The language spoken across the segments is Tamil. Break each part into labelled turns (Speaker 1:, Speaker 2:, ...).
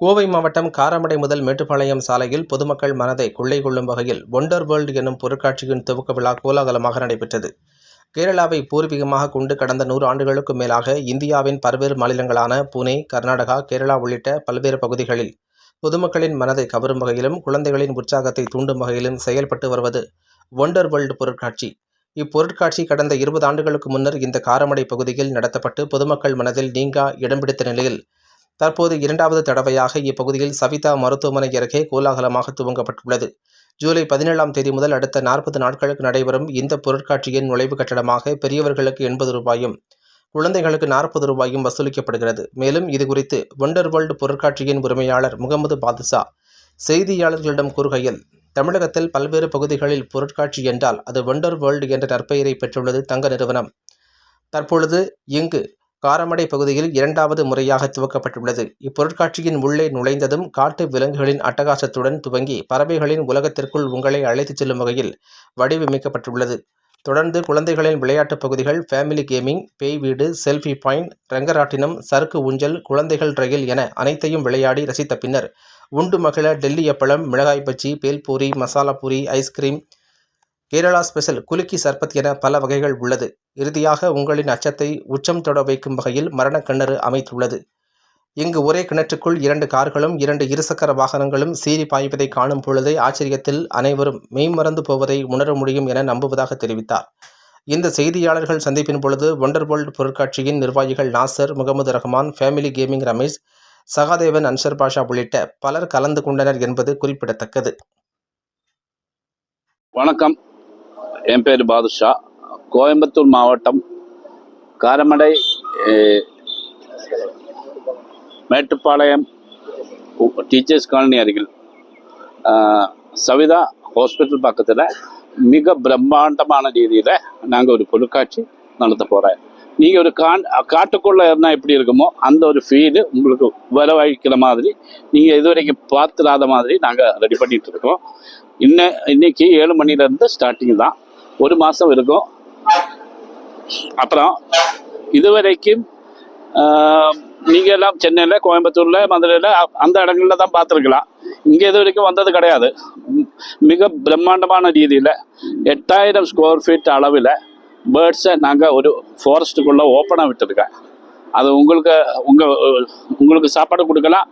Speaker 1: கோவை மாவட்டம் காரமடை முதல் மேட்டுப்பாளையம் சாலையில் பொதுமக்கள் மனதை கொள்ளை கொள்ளும் வகையில் ஒண்டர் வேர்ல்டு எனும் பொருட்காட்சியின் துவக்க விழா கோலாகலமாக நடைபெற்றது. கேரளாவை பூர்வீகமாக கொண்டு கடந்த நூறு ஆண்டுகளுக்கும் மேலாக இந்தியாவின் பல்வேறு மாநிலங்களான புனே கர்நாடகா கேரளா உள்ளிட்ட பல்வேறு பகுதிகளில் பொதுமக்களின் மனதை கவரும் வகையிலும் குழந்தைகளின் உற்சாகத்தை தூண்டும் வகையிலும் செயல்பட்டு வருவது ஒண்டர் வேர்ல்டு பொருட்காட்சி. இப்பொருட்காட்சி கடந்த இருபது ஆண்டுகளுக்கு முன்னர் இந்த காரமடை பகுதியில் நடத்தப்பட்டு பொதுமக்கள் மனதில் நீங்கா இடம் பிடித்த நிலையில் தற்போது இரண்டாவது தடவையாக இப்பகுதியில் சவிதா மருத்துவமனை அருகே கோலாகலமாக துவங்கப்பட்டுள்ளது. ஜூலை பதினேழாம் தேதி முதல் அடுத்த நாற்பது நாட்களுக்கு நடைபெறும் இந்த பொருட்காட்சியின் நுழைவு கட்டணமாக பெரியவர்களுக்கு எண்பது ரூபாயும் குழந்தைகளுக்கு நாற்பது ரூபாயும் வசூலிக்கப்படுகிறது. மேலும் இது குறித்து ஒண்டர் வேர்ல்டு பொருட்காட்சியின் உரிமையாளர் முகமது பாதுஷா செய்தியாளர்களிடம் கூறுகையில் தமிழகத்தில் பல்வேறு பகுதிகளில் பொருட்காட்சி என்றால் அது ஒண்டர் வேர்ல்டு என்ற நற்பெயரை பெற்றுள்ளது தங்க நிறுவனம். தற்பொழுது இங்கு காரமடை பகுதியில் இரண்டாவது முறையாக துவக்கப்பட்டுள்ளது. இப்பொருட்காட்சியின் உள்ளே நுழைந்ததும் காட்டு விலங்குகளின் அட்டகாசத்துடன் துவங்கி பறவைகளின் உலகத்திற்குள் உங்களை அழைத்துச் செல்லும் வகையில் வடிவமைக்கப்பட்டுள்ளது. தொடர்ந்து குழந்தைகளின் விளையாட்டுப் பகுதிகள் ஃபேமிலி கேமிங் பேய் வீடு செல்ஃபி பாயிண்ட் ரங்கராட்டினம் சறுக்கு ஊஞ்சல் குழந்தைகள் ரயில் என அனைத்தையும் விளையாடி ரசித்த பின்னர் உண்டு மகிழ டெல்லி அப்பளம் மிளகாய் bajji bhelpuri masala puri ice cream Kerala special kulukki sarbath என பல வகைகள் உள்ளது. இறுதியாக உங்களின் அச்சத்தை உச்சம் தொட வைக்கும் வகையில் மரணக் கிணறு அமைத்துள்ளது. இங்கு ஒரே கிணற்றுக்குள் இரண்டு கார்களும் இரண்டு இருசக்கர வாகனங்களும் சீறி பாய்வதை காணும் பொழுதே ஆச்சரியத்தில் அனைவரும் மெய்மறந்து போவதை உணர முடியும் என நம்புவதாக தெரிவித்தார். இந்த செய்தியாளர்கள் சந்திப்பின் பொழுது ஒண்டர் பொருட்காட்சியின் நிர்வாகிகள் நாசர் முகமது ரஹ்மான் ஃபேமிலி கேமிங் ரமேஷ் சகாதேவன் அன்சர் பாஷா உள்ளிட்ட பலர் கலந்து கொண்டனர் என்பது குறிப்பிடத்தக்கது.
Speaker 2: வணக்கம். என் பேர் பாதுஷா. கோயம்புத்தூர் மாவட்டம் காரமடை மேட்டுப்பாளையம் டீச்சர்ஸ் காலனி அருகில். சவிதா ஹாஸ்பிட்டல் பக்கத்தில் மிக பிரம்மாண்டமான ரீதியில் நாங்கள் ஒரு பொருட்காட்சி நடத்த போகிறோம் நீங்கள் ஒரு கான் காட்டுக்குள்ளே இருந்தால் எப்படி இருக்குமோ அந்த ஒரு ஃபீலு உங்களுக்கு வரவழைக்கிற மாதிரி நீங்கள் இதுவரைக்கும் பார்த்துடாத மாதிரி நாங்கள் ரெடி பண்ணிகிட்டு இருக்கோம். இன்ன இன்னைக்கு ஏழு மணிலேருந்து ஸ்டார்டிங் தான். ஒரு மாதம் இருக்கும். அப்புறம் இதுவரைக்கும் நீங்கள் எல்லாம் சென்னையில் கோயம்புத்தூரில் மதுரையில் அந்த இடங்களில் தான் பார்த்துருக்கலாம். இங்கே இது வரைக்கும் வந்தது கிடையாது. மிக பிரம்மாண்டமான ரீதியில் எட்டாயிரம் ஸ்கொயர் ஃபீட் அளவில் பேர்ட்ஸை நாங்கள் ஒரு ஃபாரஸ்ட்டுக்குள்ளே ஓப்பனாக விட்டுருக்கேன் அது உங்களுக்கு உங்கள் உங்களுக்கு சாப்பாடு கொடுக்கலாம்.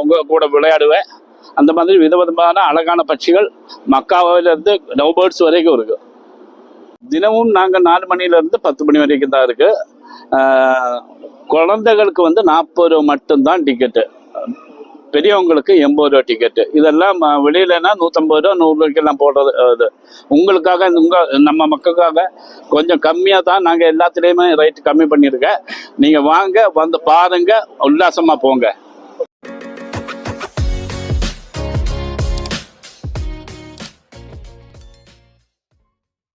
Speaker 2: உங்கள் கூட விளையாடுவேன். அந்த மாதிரி விதவிதமான அழகான பட்சிகள் மக்காவிலிருந்து லவ் பேர்ட்ஸ் வரைக்கும் இருக்கு. தினமும் நாங்கள் நாலு மணிலேருந்து பத்து மணி வரைக்கும் தான் இருக்கு. ஆஹ், குழந்தைகளுக்கு வந்து நாற்பது ரூபா மட்டும்தான் டிக்கெட்டு பெரியவங்களுக்கு எண்பது ரூபா டிக்கெட்டு இதெல்லாம் ம- வெளியிலனா நூற்றம்பது ரூபா நூறு ரூபாய்க்கெல்லாம் போடுறது இது. உங்களுக்காக உங்கள் நம்ம மக்களுக்காக கொஞ்சம் கம்மியாக தான் நாங்கள் எல்லாத்துலேயுமே ரேட் கம்மி பண்ணியிருக்கேன். நீங்கள் வாங்க வந்து பாருங்க உல்லாசமாக போங்க.